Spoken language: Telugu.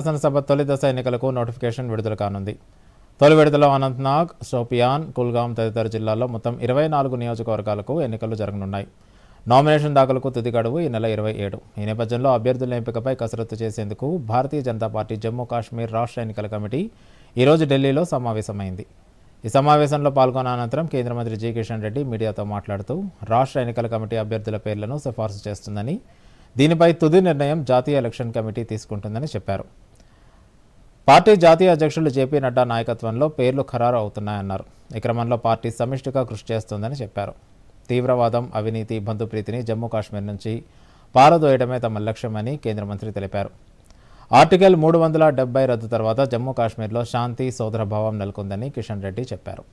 శాసనసభ తొలి దశ ఎన్నికలకు నోటిఫికేషన్ విడుదల కానుంది. తొలి విడుదల అనంతనాగ్ సోపియాన్ కుల్గాం తదితర జిల్లాల్లో మొత్తం ఇరవై నాలుగు నియోజకవర్గాలకు ఎన్నికలు జరగనున్నాయి. నామినేషన్ దాఖలకు తుది గడువు ఈ నెల ఇరవై ఏడు. ఈ నేపథ్యంలో అభ్యర్థుల ఎంపికపై కసరత్తు చేసేందుకు భారతీయ జనతా పార్టీ జమ్మూ కాశ్మీర్ రాష్ట్ర ఎన్నికల కమిటీ ఈరోజు ఢిల్లీలో సమావేశమైంది. ఈ సమావేశంలో పాల్గొన్న అనంతరం కేంద్ర మంత్రి జి కిషన్ రెడ్డి మీడియాతో మాట్లాడుతూ రాష్ట్ర ఎన్నికల కమిటీ అభ్యర్థుల పేర్లను సిఫార్సు చేస్తుందని దీనిపై తుది నిర్ణయం జాతీయ ఎలక్షన్ కమిటీ తీసుకుంటుందని చెప్పారు. పార్టీ జాతీయ అధ్యక్షులు జేపీ నడ్డా నాయకత్వంలో పేర్లు ఖరారు అవుతున్నాయన్నారు ఈ క్రమంలో పార్టీ సమిష్టిగా కృషి చేస్తుందని చెప్పారు. తీవ్రవాదం అవినీతి బంధుప్రీతిని జమ్మూ కాశ్మీర్ నుంచి పారదోయడమే తమ లక్ష్యమని కేంద్ర మంత్రి తెలిపారు. ఆర్టికల్ మూడు వందల డెబ్బై రద్దు తర్వాత జమ్మూ కాశ్మీర్లో శాంతి సోదరభావం నెలకొందని కిషన్ రెడ్డి చెప్పారు.